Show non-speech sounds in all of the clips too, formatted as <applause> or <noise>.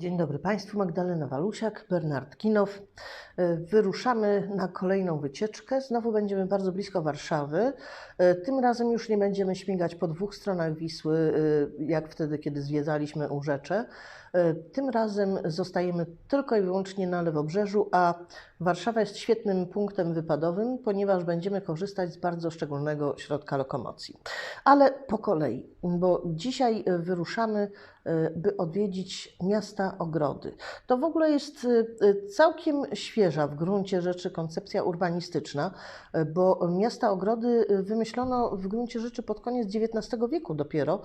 Dzień dobry Państwu, Magdalena Walusiak, Bernard Kinow. E, Wyruszamy na kolejną wycieczkę. Znowu będziemy bardzo blisko Warszawy. E, Tym razem już nie będziemy śmigać po dwóch stronach Wisły, e, jak wtedy, kiedy zwiedzaliśmy Urzecze. Tym razem zostajemy tylko i wyłącznie na Lewobrzeżu, a Warszawa jest świetnym punktem wypadowym, ponieważ będziemy korzystać z bardzo szczególnego środka lokomocji. Ale po kolei, bo dzisiaj wyruszamy by odwiedzić miasta ogrody. To w ogóle jest e, całkiem świeża w gruncie rzeczy koncepcja urbanistyczna, bo miasta ogrody wymyślono w gruncie rzeczy pod koniec XIX wieku dopiero,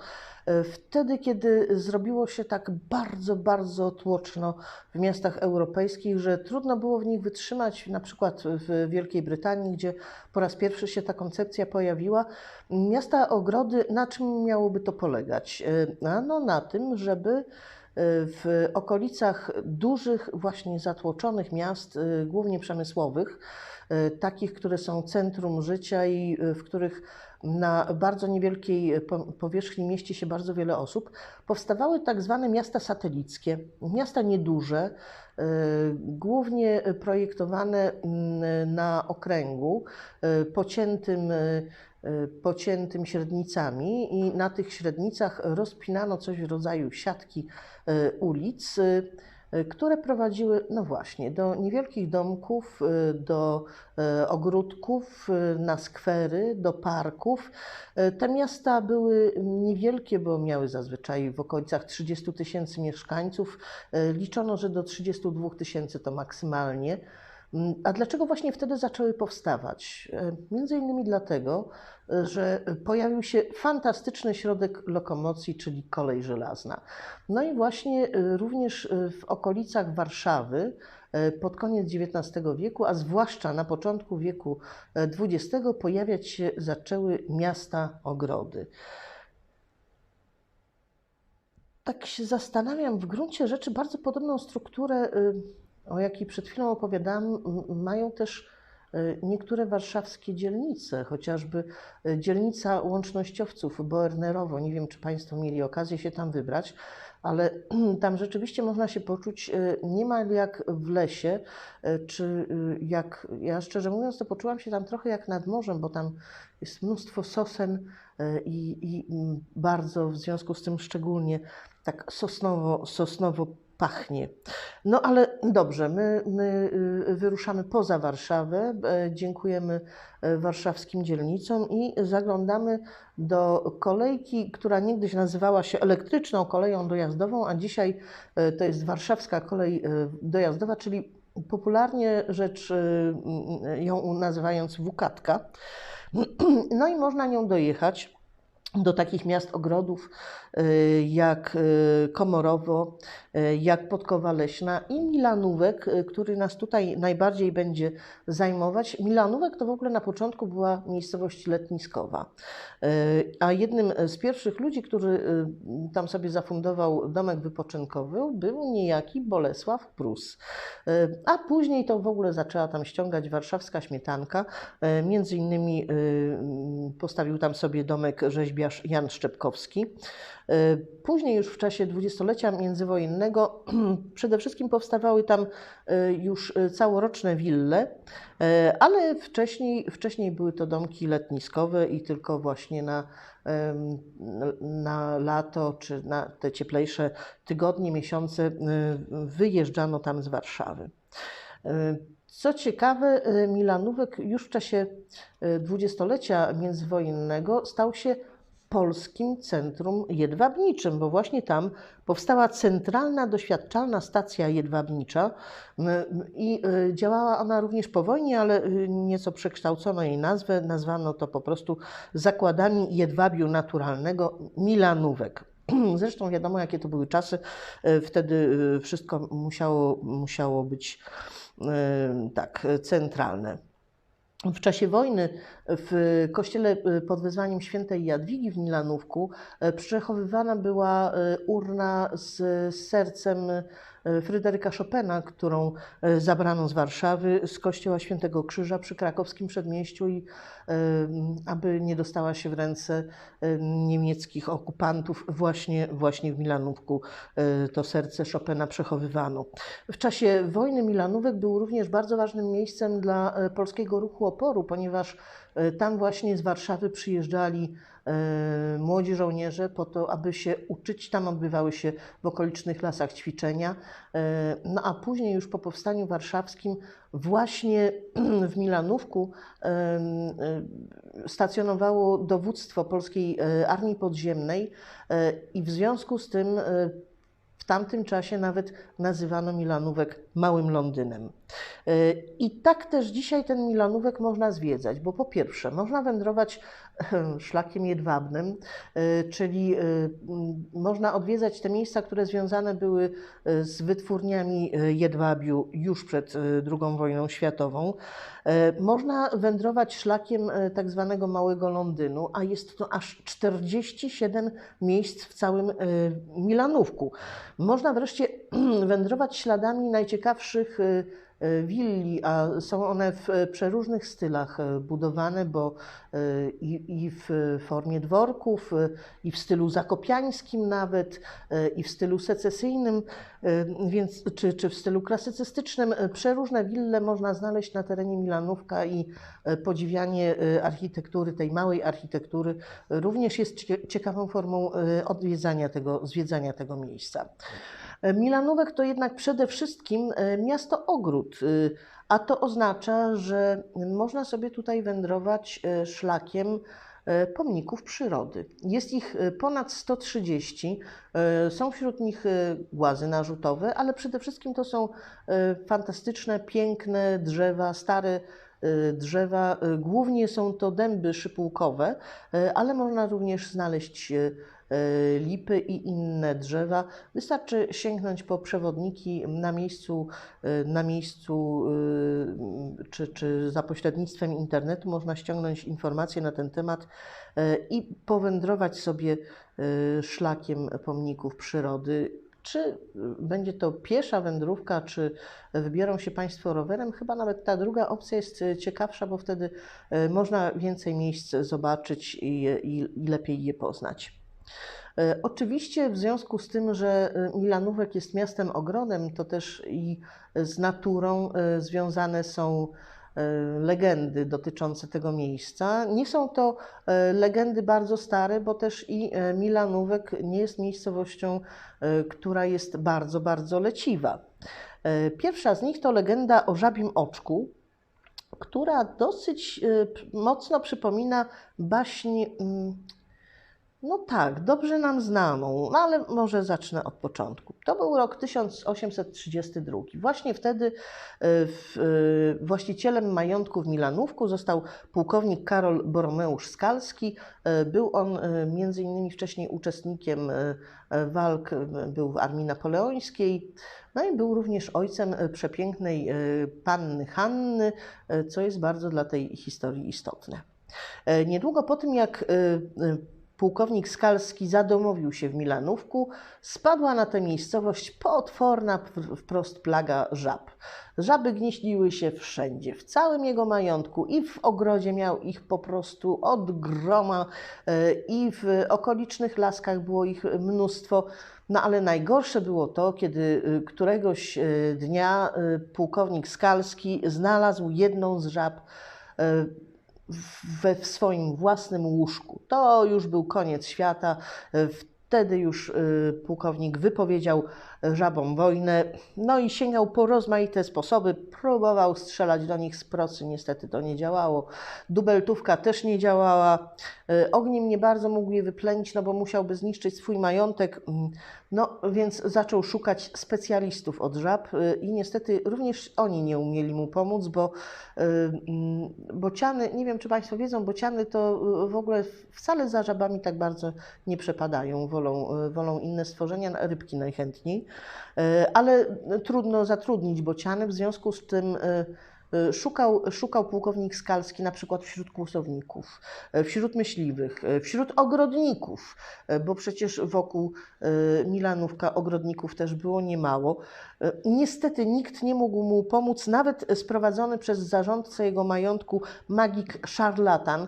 wtedy kiedy zrobiło się tak bardzo, bardzo tłoczno w miastach europejskich, że trudno było w nich wytrzymać, na przykład w Wielkiej Brytanii, gdzie po raz pierwszy się ta koncepcja pojawiła. Miasta ogrody, na czym miałoby to polegać? Ano na tym, żeby e, w okolicach dużych, właśnie zatłoczonych miast, e, głównie przemysłowych, e, takich, które są centrum życia i w których na bardzo niewielkiej po- powierzchni mieści się bardzo wiele osób, powstawały tak zwane miasta satelickie, miasta nieduże, głównie projektowane mm, na okręgu, pociętym, pociętym średnicami i na tych średnicach rozpinano coś w rodzaju siatki e, ulic, e, które prowadziły, no właśnie, do niewielkich domków, do ogródków, na skwery, do parków. Te miasta były niewielkie, bo miały zazwyczaj w okolicach 30 tysięcy mieszkańców. Liczono, że do 32 tysięcy to maksymalnie. Mm, A dlaczego właśnie wtedy zaczęły powstawać? E, Między innymi dlatego, e, że pojawił się fantastyczny środek lokomocji, czyli kolej żelazna. No i właśnie e, również w okolicach Warszawy pod koniec XIX wieku, a zwłaszcza na początku wieku XX pojawiać się zaczęły miasta ogrody. Tak się zastanawiam, w gruncie rzeczy bardzo podobną strukturę, o jakiej przed chwilą opowiadałam, mają też y, niektóre warszawskie dzielnice, chociażby y, dzielnica łącznościowców Boernerowo. Nie wiem, czy Państwo mieli okazję się tam wybrać, ale <clears throat> tam rzeczywiście można się poczuć y, niemal jak w lesie, czy jak, ja szczerze mówiąc, to poczułam się tam trochę jak nad morzem, bo tam jest mnóstwo sosen i, i bardzo w związku z tym szczególnie tak sosnowo, sosnowo pachnie. No ale dobrze, my, my y, wyruszamy poza Warszawę. E, Dziękujemy e, warszawskim dzielnicom i zaglądamy do kolejki, która niegdyś nazywała się elektryczną koleją dojazdową, a dzisiaj e, to jest warszawska kolej dojazdowa, czyli popularnie rzecz ją nazywając wukatka. <clears throat> No i można nią dojechać do takich miast ogrodów y, jak y, Komorowo, y, jak Podkowa Leśna i Milanówek, który nas tutaj najbardziej będzie zajmować. Milanówek to w ogóle na początku była miejscowość letniskowa, a jednym z pierwszych ludzi, który tam sobie zafundował domek wypoczynkowy, był niejaki Bolesław Prus. A później to w ogóle zaczęła tam ściągać warszawska śmietanka. Między innymi postawił tam sobie domek rzeźbiarz Jan Szczepkowski. Y, Później już w czasie dwudziestolecia międzywojennego <clears throat> przede wszystkim powstawały tam y, już y, całoroczne wille, ale wcześniej, wcześniej były to domki letniskowe i tylko właśnie na, na lato czy na te cieplejsze tygodnie, miesiące wyjeżdżano tam z Warszawy. Co ciekawe, Milanówek już w czasie dwudziestolecia międzywojennego stał się polskim centrum jedwabniczym, bo właśnie tam powstała centralna doświadczalna stacja jedwabnicza i y, działała ona również po wojnie, ale y, nieco przekształcono jej nazwę, nazwano to po prostu zakładami jedwabiu naturalnego Milanówek. <clears throat> Zresztą wiadomo, jakie to były czasy. y, Wtedy wszystko musiało, musiało być tak centralne. W czasie wojny w kościele y, pod wezwaniem świętej Jadwigi w Milanówku e, przechowywana była e, urna z sercem Fryderyka Chopina, którą e, zabrano z Warszawy, z kościoła Świętego Krzyża przy krakowskim przedmieściu i e, aby nie dostała się w ręce e, niemieckich okupantów, właśnie, właśnie w Milanówku e, to serce Chopina przechowywano. W czasie wojny Milanówek był również bardzo ważnym miejscem dla e, polskiego ruchu oporu, ponieważ e, tam właśnie z Warszawy przyjeżdżali e, młodzi żołnierze po to, aby się uczyć. Tam odbywały się w okolicznych lasach ćwiczenia. E, No a później już po powstaniu warszawskim właśnie <clears throat> w Milanówku e, stacjonowało dowództwo Polskiej e, Armii Podziemnej e, i w związku z tym e, w tamtym czasie nawet nazywano Milanówek Małym Londynem. E, I tak też dzisiaj ten Milanówek można zwiedzać, bo po pierwsze można wędrować <laughs> szlakiem jedwabnym, e, czyli m, można odwiedzać te miejsca, które związane były z wytwórniami jedwabiu już przed II wojną światową. Można wędrować szlakiem tak zwanego Małego Londynu, a jest to aż 47 miejsc w całym Milanówku. Można wreszcie <clears throat> wędrować śladami najciekawszych e, e, willi, a są one w e, przeróżnych stylach budowane, bo i, i w formie dworków, i w stylu zakopiańskim nawet, i w stylu secesyjnym, więc, czy, czy w stylu klasycystycznym. Przeróżne wille można znaleźć na terenie Milanówka i podziwianie architektury, tej małej architektury, również jest cie- ciekawą formą odwiedzania tego, zwiedzania tego miejsca. E, Milanówek to jednak przede wszystkim e, miasto ogród, y, a to oznacza, że można sobie tutaj wędrować e, szlakiem e, pomników przyrody. Jest ich e, ponad 130. e, Są wśród nich e, głazy narzutowe, ale przede wszystkim to są e, fantastyczne, piękne drzewa, stare e, drzewa. E, Głównie są to dęby szypułkowe, e, ale można również znaleźć e, e, lipy i inne drzewa. Wystarczy sięgnąć po przewodniki na miejscu, e, na miejscu e, czy, czy za pośrednictwem internetu można ściągnąć informacje na ten temat e, i powędrować sobie e, szlakiem pomników przyrody. Czy będzie to piesza wędrówka, czy wybiorą się Państwo rowerem? Chyba nawet ta druga opcja jest e, ciekawsza, bo wtedy e, można więcej miejsc zobaczyć i, i, i lepiej je poznać. E, Oczywiście w związku z tym, że e, Milanówek jest miastem ogrodem, to też i z naturą e, związane są legendy dotyczące tego miejsca. Nie są to legendy bardzo stare, bo też i Milanówek nie jest miejscowością, która jest bardzo, bardzo leciwa. Pierwsza z nich to legenda o żabim oczku, która dosyć mocno przypomina baśń. No tak, dobrze nam znaną, no ale może zacznę od początku. To był rok 1832. Właśnie wtedy w, e, właścicielem majątku w Milanówku został pułkownik Karol Boromeusz Skalski. E, Był on między innymi wcześniej uczestnikiem walk, był w armii napoleońskiej. No i był również ojcem przepięknej panny Hanny, co jest bardzo dla tej historii istotne. Niedługo po tym, jak pułkownik Skalski zadomowił się w Milanówku, spadła na tę miejscowość potworna wprost plaga żab. Żaby gnieździły się wszędzie, w całym jego majątku i w ogrodzie miał ich po prostu od groma e, i w okolicznych laskach było ich mnóstwo. No ale najgorsze było to, kiedy e, któregoś e, dnia pułkownik Skalski znalazł jedną z żab we w swoim własnym łóżku. To już był koniec świata. E, Wtedy już e, pułkownik wypowiedział żabom wojnę, no i sięgał po rozmaite sposoby. Próbował strzelać do nich z procy, niestety to nie działało. Dubeltówka też nie działała. E, Ogniem nie bardzo mógł je wyplenić, no bo musiałby zniszczyć swój majątek. Mm, No więc zaczął szukać specjalistów od żab i niestety również oni nie umieli mu pomóc, bo mm, bociany, nie wiem czy Państwo wiedzą, bociany to w ogóle wcale za żabami tak bardzo nie przepadają, wolą, e, wolą inne stworzenia, rybki najchętniej, E, ale trudno zatrudnić bociany, w związku z tym e, Szukał, szukał pułkownik Skalski na przykład wśród kłusowników, y, wśród myśliwych, y, wśród ogrodników, y, bo przecież wokół y, Milanówka ogrodników też było niemało. Y, Niestety nikt nie mógł mu pomóc, nawet sprowadzony przez zarządcę jego majątku magik szarlatan,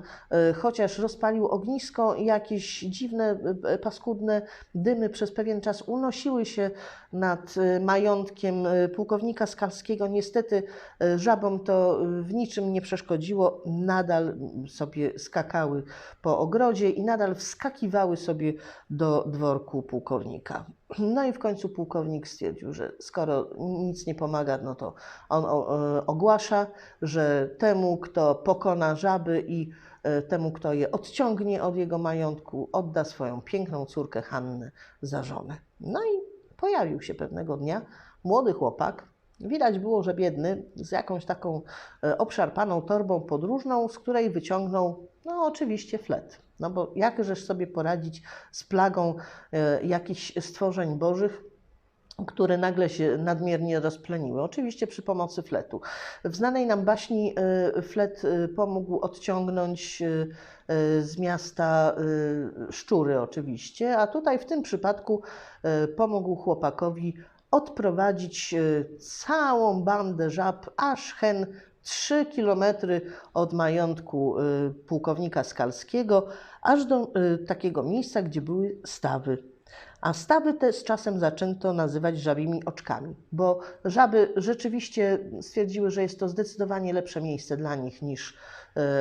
y, chociaż rozpalił ognisko, jakieś dziwne, y, paskudne dymy przez pewien czas unosiły się nad y, majątkiem y, pułkownika Skalskiego. Niestety y, żabom to w niczym nie przeszkodziło. Nadal sobie skakały po ogrodzie i nadal wskakiwały sobie do dworku pułkownika. <clears throat> No i w końcu pułkownik stwierdził, że skoro nic nie pomaga, no to on e, ogłasza, że temu, kto pokona żaby i e, temu, kto je odciągnie od jego majątku, odda swoją piękną córkę Hannę za żonę. No i pojawił się pewnego dnia młody chłopak. Widać było, że biedny, z jakąś taką e, obszarpaną torbą podróżną, z której wyciągnął, no oczywiście, flet. No bo jakżeż sobie poradzić z plagą e, jakichś stworzeń bożych, które nagle się nadmiernie rozpleniły. Oczywiście przy pomocy fletu. W znanej nam baśni e, flet e, pomógł odciągnąć e, z miasta szczury oczywiście, a tutaj w tym przypadku pomógł chłopakowi odprowadzić całą bandę żab aż hen 3 kilometry od majątku pułkownika Skalskiego, aż do takiego miejsca, gdzie były stawy. A stawy te z czasem zaczęto nazywać żabimi oczkami, bo żaby rzeczywiście stwierdziły, że jest to zdecydowanie lepsze miejsce dla nich niż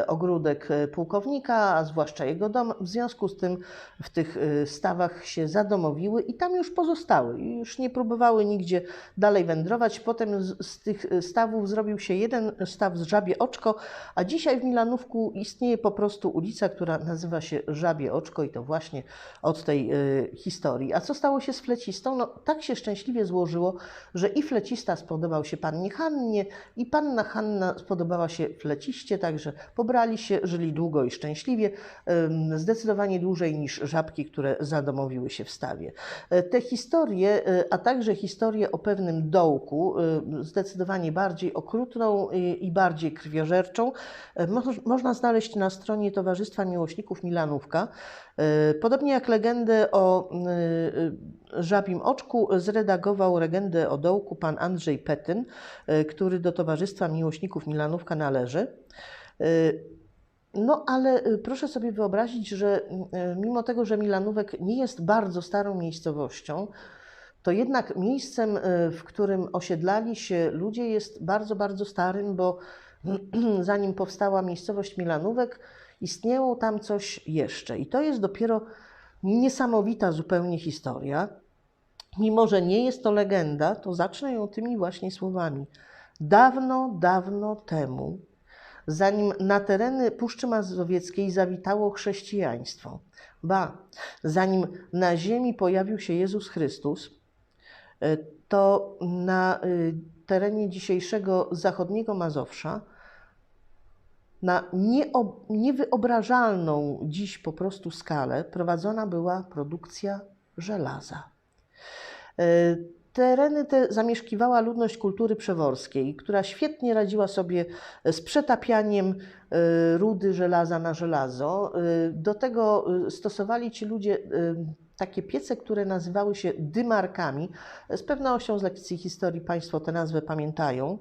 ogródek e, pułkownika, a zwłaszcza jego dom. W związku z tym w tych e, stawach się zadomowiły i tam już pozostały. Już nie próbowały nigdzie dalej wędrować. Potem z, tych e, stawów zrobił się jeden staw z Żabie Oczko, a dzisiaj w Milanówku istnieje po prostu ulica, która nazywa się Żabie Oczko i to właśnie od tej e, historii. A co stało się z flecistą? No, tak się szczęśliwie złożyło, że i flecista spodobał się pannie Hannie, i panna Hanna spodobała się fleciście, także pobrali się, żyli długo i szczęśliwie, zdecydowanie dłużej niż żabki, które zadomowiły się w stawie. E, Te historie, e, a także historię o pewnym dołku, e, zdecydowanie bardziej okrutną i bardziej krwiożerczą, moż- można znaleźć na stronie Towarzystwa Miłośników Milanówka. Podobnie jak legendę o żabim oczku zredagował legendę o dołku pan Andrzej Petyn, który do Towarzystwa Miłośników Milanówka należy. Y, No ale y, proszę sobie wyobrazić, że y, mimo tego, że Milanówek nie jest bardzo starą miejscowością, to jednak miejscem, w którym osiedlali się ludzie, jest bardzo, bardzo starym, bo <clears throat> zanim powstała miejscowość Milanówek, istniało tam coś jeszcze. I to jest dopiero niesamowita zupełnie historia. Mimo, że nie jest to legenda, to zacznę ją tymi właśnie słowami. Dawno, dawno temu, zanim na tereny Puszczy Mazowieckiej zawitało chrześcijaństwo, ba, zanim na ziemi pojawił się Jezus Chrystus, e, to na y, terenie dzisiejszego zachodniego Mazowsza na niewyobrażalną dziś po prostu skalę prowadzona była produkcja żelaza. Tereny te zamieszkiwała ludność kultury przeworskiej, która świetnie radziła sobie z przetapianiem e, rudy żelaza na żelazo. E, Do tego e, stosowali ci ludzie takie piece, które nazywały się dymarkami. Z pewnością z lekcji historii Państwo tę nazwę pamiętają.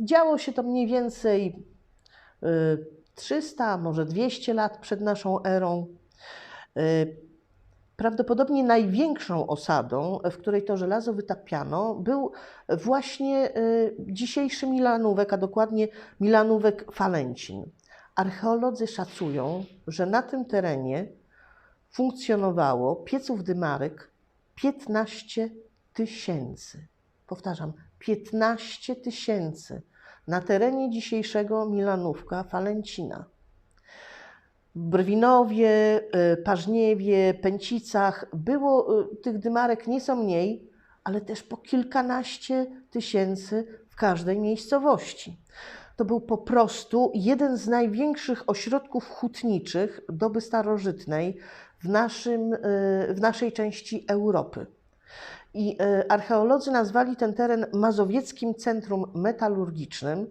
Działo się to mniej więcej e, 300, może 200 lat przed naszą erą. Prawdopodobnie największą osadą, w której to żelazo wytapiano, był właśnie y, dzisiejszy Milanówek, a dokładnie Milanówek Falencin. Archeolodzy szacują, że na tym terenie funkcjonowało pieców dymarek 15 tysięcy. Powtarzam, 15 tysięcy na terenie dzisiejszego Milanówka Falencina. Brwinowie, y, Parzniewie, Pęcicach było y, tych dymarek nieco mniej, ale też po kilkanaście tysięcy w każdej miejscowości. To był po prostu jeden z największych ośrodków hutniczych doby starożytnej w, naszym, y, w naszej części Europy. I archeolodzy nazwali ten teren Mazowieckim Centrum Metalurgicznym.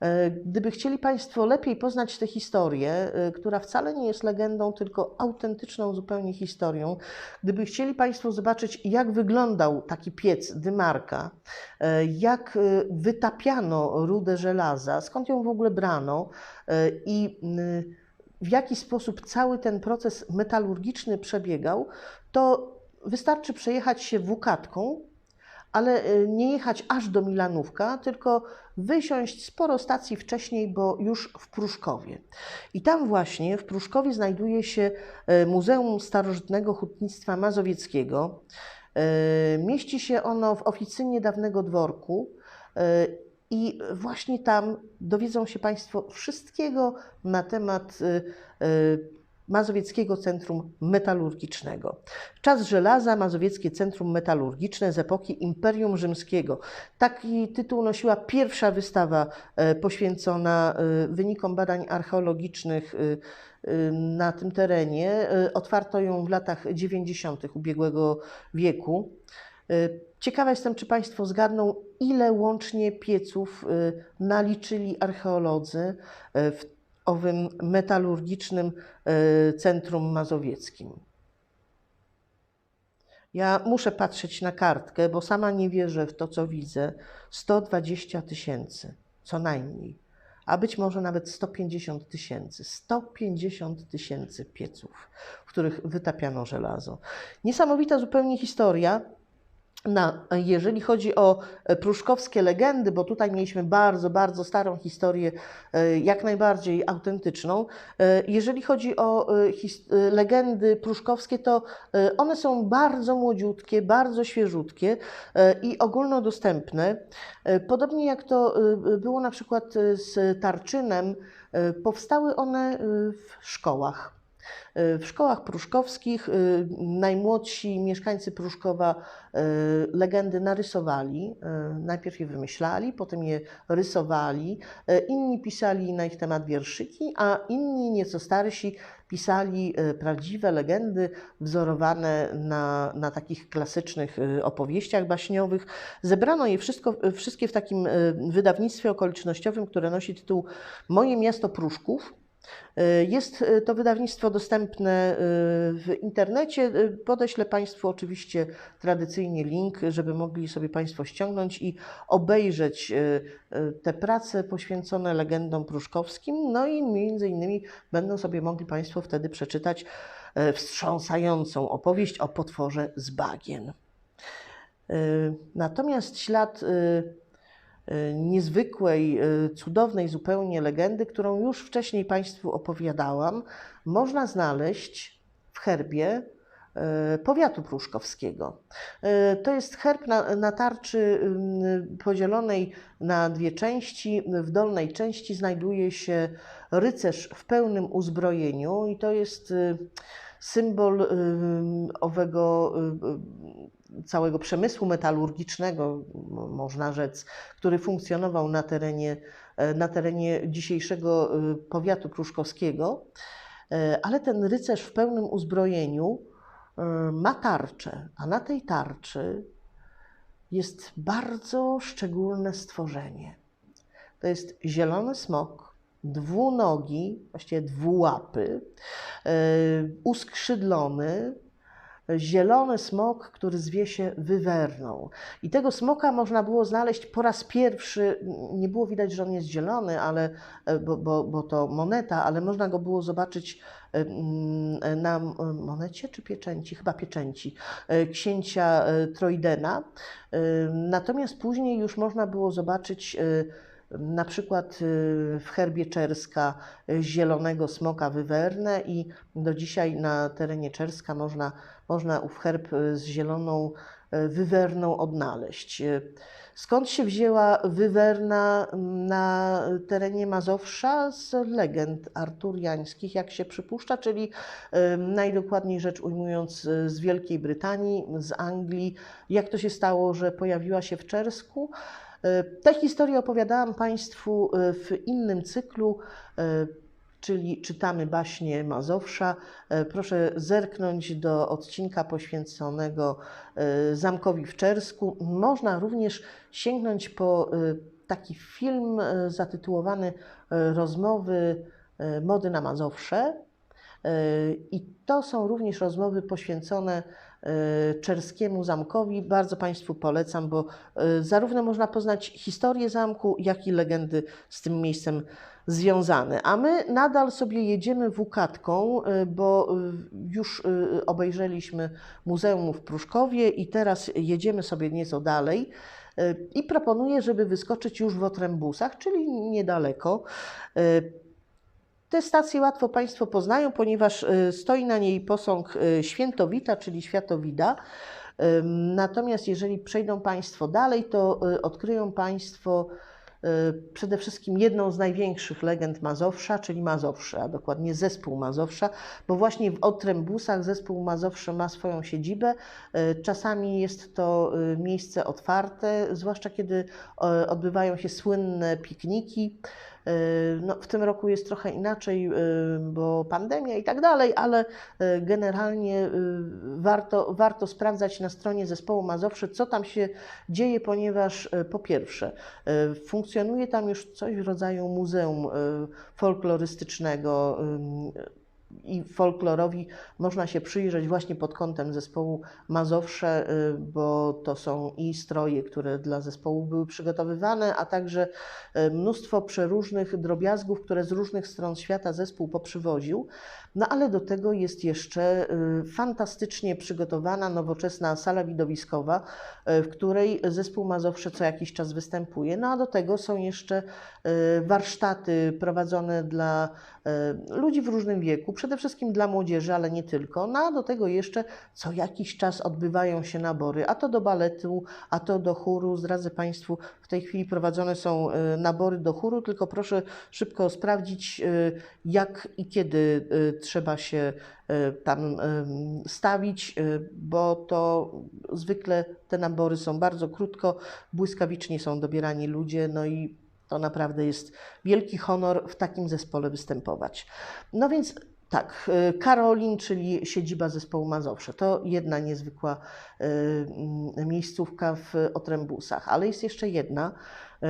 E, Gdyby chcieli Państwo lepiej poznać tę historię, e, która wcale nie jest legendą, tylko autentyczną zupełnie historią, gdyby chcieli Państwo zobaczyć, jak wyglądał taki piec dymarka, e, jak wytapiano rudę żelaza, skąd ją w ogóle brano i w jaki sposób cały ten proces metalurgiczny przebiegał, to wystarczy przejechać się wukatką, ale e, nie jechać aż do Milanówka, tylko wysiąść sporo stacji wcześniej, bo już w Pruszkowie. I tam właśnie w Pruszkowie znajduje się e, Muzeum Starożytnego Hutnictwa Mazowieckiego. E, Mieści się ono w oficynie dawnego dworku. I właśnie tam dowiedzą się Państwo wszystkiego na temat Mazowieckiego Centrum Metalurgicznego. Czas żelaza, Mazowieckie Centrum Metalurgiczne z epoki Imperium Rzymskiego. Taki tytuł nosiła pierwsza wystawa e, poświęcona e, wynikom badań archeologicznych e, na tym terenie. Otwarto ją w latach 90. ubiegłego wieku. Ciekawa jestem, czy Państwo zgadną, ile łącznie pieców naliczyli archeolodzy w owym metalurgicznym e, centrum mazowieckim. Ja muszę patrzeć na kartkę, bo sama nie wierzę w to, co widzę. 120 tysięcy, co najmniej, a być może nawet 150 tysięcy. 150 tysięcy pieców, w których wytapiano żelazo. Niesamowita zupełnie historia. Na, jeżeli chodzi o e, pruszkowskie legendy, bo tutaj mieliśmy bardzo, bardzo starą historię, e, jak najbardziej autentyczną. E, Jeżeli chodzi o legendy pruszkowskie, to one są bardzo młodziutkie, bardzo świeżutkie i ogólnodostępne. Podobnie jak to było na przykład z Tarczynem, powstały one w szkołach. E, W szkołach pruszkowskich y, najmłodsi mieszkańcy Pruszkowa y, legendy narysowali. Y, Najpierw je wymyślali, potem je rysowali. Y, Inni pisali na ich temat wierszyki, a inni, nieco starsi, pisali y, prawdziwe legendy wzorowane na, na takich klasycznych y, opowieściach baśniowych. Zebrano je wszystko, wszystkie w takim y, wydawnictwie okolicznościowym, które nosi tytuł Moje miasto Pruszków. Y, Jest y, to wydawnictwo dostępne y, w internecie. Podeślę Państwu oczywiście tradycyjnie link, żeby mogli sobie Państwo ściągnąć i obejrzeć te prace poświęcone legendom pruszkowskim. No i między innymi będą sobie mogli Państwo wtedy przeczytać wstrząsającą opowieść o potworze z bagien. Natomiast ślad niezwykłej, y, cudownej zupełnie legendy, którą już wcześniej Państwu opowiadałam, można znaleźć w herbie y, powiatu pruszkowskiego. Y, To jest herb na, na tarczy podzielonej na dwie części. W dolnej części znajduje się rycerz w pełnym uzbrojeniu i to jest y, symbol ym, owego całego przemysłu metalurgicznego, mo- można rzec, który funkcjonował na terenie, e, na terenie dzisiejszego y, powiatu pruszkowskiego. E, Ale ten rycerz w pełnym uzbrojeniu y, ma tarczę, a na tej tarczy jest bardzo szczególne stworzenie. To jest zielony smok, dwunogi, właściwie dwułapy, e, uskrzydlony, zielony smok, który zwie się wywerną. I tego smoka można było znaleźć po raz pierwszy, nie było widać, że on jest zielony, ale, e, bo, bo, bo to moneta, ale można go było zobaczyć e, mm, na monecie czy pieczęci, chyba pieczęci, księcia Trojdena. Natomiast później już można było zobaczyć na przykład y, w herbie Czerska y, zielonego smoka wywernę i do dzisiaj na terenie Czerska można, można ów herb y, z zieloną wywerną odnaleźć. Skąd się wzięła wywerna na terenie Mazowsza? Z legend arturiańskich, jak się przypuszcza, czyli najdokładniej rzecz ujmując z Wielkiej Brytanii, z Anglii. Jak to się stało, że pojawiła się w Czersku? E, Tę historię opowiadałam Państwu e, w innym cyklu. E, czyli czytamy baśnie Mazowsza. Proszę zerknąć do odcinka poświęconego Zamkowi w Czersku. Można również sięgnąć po taki film zatytułowany Rozmowy mody na Mazowsze. I to są również rozmowy poświęcone Czerskiemu Zamkowi. Bardzo Państwu polecam, bo e, zarówno można poznać historię zamku, jak i legendy z tym miejscem związane. A my nadal sobie jedziemy wukatką, e, bo już obejrzeliśmy Muzeum w Pruszkowie i teraz jedziemy sobie nieco dalej. I proponuję, żeby wyskoczyć już w Otrębusach, czyli niedaleko. Te stacje łatwo Państwo poznają, ponieważ e, stoi na niej posąg e, Świętowita, czyli Światowida. Natomiast jeżeli przejdą Państwo dalej, to e, odkryją Państwo przede wszystkim jedną z największych legend Mazowsza, czyli Mazowsze, a dokładnie zespół Mazowsza, bo właśnie w Otrębusach zespół Mazowsze ma swoją siedzibę. Czasami jest to miejsce otwarte, zwłaszcza kiedy odbywają się słynne pikniki. E, No, w tym roku jest trochę inaczej, e, bo pandemia i tak dalej, ale e, generalnie warto, warto sprawdzać na stronie zespołu Mazowsze, co tam się dzieje, ponieważ po pierwsze, funkcjonuje tam już coś w rodzaju muzeum folklorystycznego. I folklorowi można się przyjrzeć właśnie pod kątem zespołu Mazowsze, y, bo to są i stroje, które dla zespołu były przygotowywane, a także y, mnóstwo przeróżnych drobiazgów, które z różnych stron świata zespół poprzywoził. No ale do tego jest jeszcze y, fantastycznie przygotowana, nowoczesna sala widowiskowa, y, w której zespół Mazowsze co jakiś czas występuje. No a do tego są jeszcze y, warsztaty prowadzone dla ludzi w różnym wieku, przede wszystkim dla młodzieży, ale nie tylko. No a do tego jeszcze co jakiś czas odbywają się nabory, a to do baletu, a to do chóru. Zdradzę Państwu, w tej chwili prowadzone są nabory do chóru, tylko proszę szybko sprawdzić, jak i kiedy trzeba się y, tam ym, stawić, y, bo to zwykle te nabory są bardzo krótko, błyskawicznie są dobierani ludzie, no i to naprawdę jest wielki honor w takim zespole występować. No więc tak, Karolin, czyli siedziba zespołu Mazowsze, to jedna niezwykła miejscówka w Otrębusach, ale jest jeszcze jedna.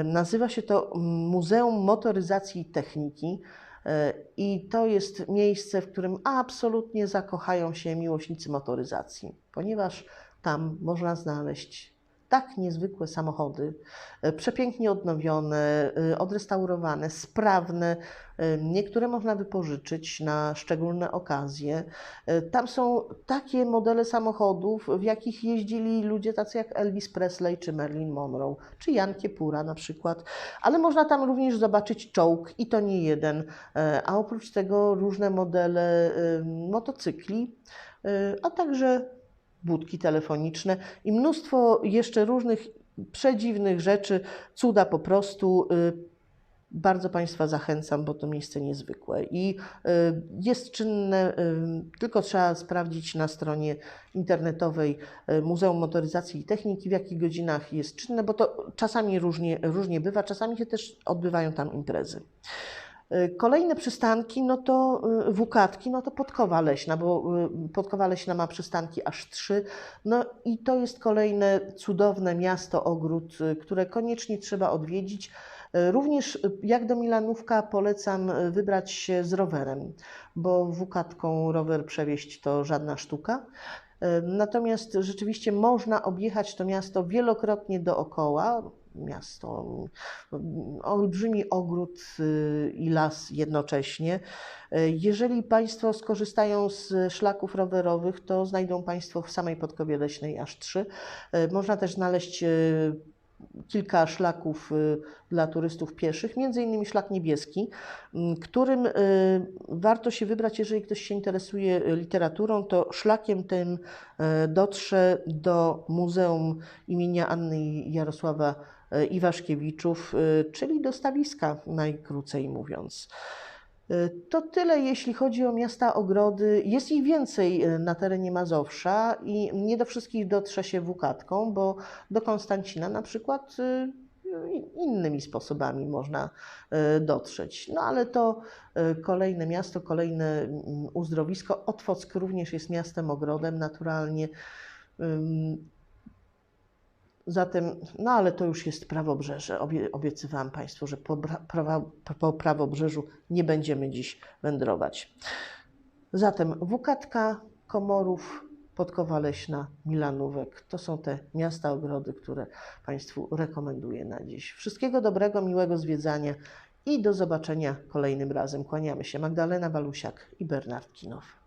Nazywa się to Muzeum Motoryzacji i Techniki. Y, I to jest miejsce, w którym absolutnie zakochają się miłośnicy motoryzacji, ponieważ tam można znaleźć tak niezwykłe samochody, e, przepięknie odnowione, e, odrestaurowane, sprawne. e, Niektóre można wypożyczyć na szczególne okazje. Tam są takie modele samochodów, w jakich jeździli ludzie tacy jak Elvis Presley czy Marilyn Monroe, czy Jan Kiepura na przykład. Ale można tam również zobaczyć czołg i to nie jeden, a oprócz tego różne modele motocykli, a także budki telefoniczne i mnóstwo jeszcze różnych przedziwnych rzeczy, cuda po prostu. y, Bardzo Państwa zachęcam, bo to miejsce niezwykłe i y, jest czynne, y, tylko trzeba sprawdzić na stronie internetowej Muzeum Motoryzacji i Techniki, w jakich godzinach jest czynne, bo to czasami różnie, różnie bywa, czasami się też odbywają tam imprezy. Y, Kolejne przystanki, no to y, Wukatki, no to Podkowa Leśna, bo y, Podkowa Leśna ma przystanki aż trzy. No i to jest kolejne cudowne miasto, ogród, które koniecznie trzeba odwiedzić. Również jak do Milanówka polecam wybrać się z rowerem, bo Wukatką rower przewieźć to żadna sztuka. Natomiast rzeczywiście można objechać to miasto wielokrotnie dookoła. Miasto, mm, olbrzymi ogród y, i las jednocześnie. Jeżeli Państwo skorzystają z szlaków rowerowych, to znajdą Państwo w samej Podkowie Leśnej aż trzy. Można też znaleźć y, kilka szlaków y, dla turystów pieszych, między innymi szlak niebieski, m, którym warto się wybrać, jeżeli ktoś się interesuje literaturą, to szlakiem tym dotrze do Muzeum imienia Anny Jarosława Iwaszkiewiczów, y, czyli do stawiska, najkrócej mówiąc. Y, To tyle, jeśli chodzi o miasta ogrody. Jest ich więcej na terenie Mazowsza i nie do wszystkich dotrze się wukatką, bo do Konstancina na przykład innymi sposobami można e, dotrzeć. No ale to e, kolejne miasto, kolejne mm, uzdrowisko. Otwock również jest miastem ogrodem naturalnie. Zatem, no ale to już jest prawobrzeże. Obie, obiecywałam Państwu, że po, prawa, po prawobrzeżu nie będziemy dziś wędrować. Zatem Wukatka, Komorów, Podkowa Leśna, Milanówek. To są te miasta ogrody, które Państwu rekomenduję na dziś. Wszystkiego dobrego, miłego zwiedzania i do zobaczenia kolejnym razem. Kłaniamy się. Magdalena Walusiak i Bernard Kinow.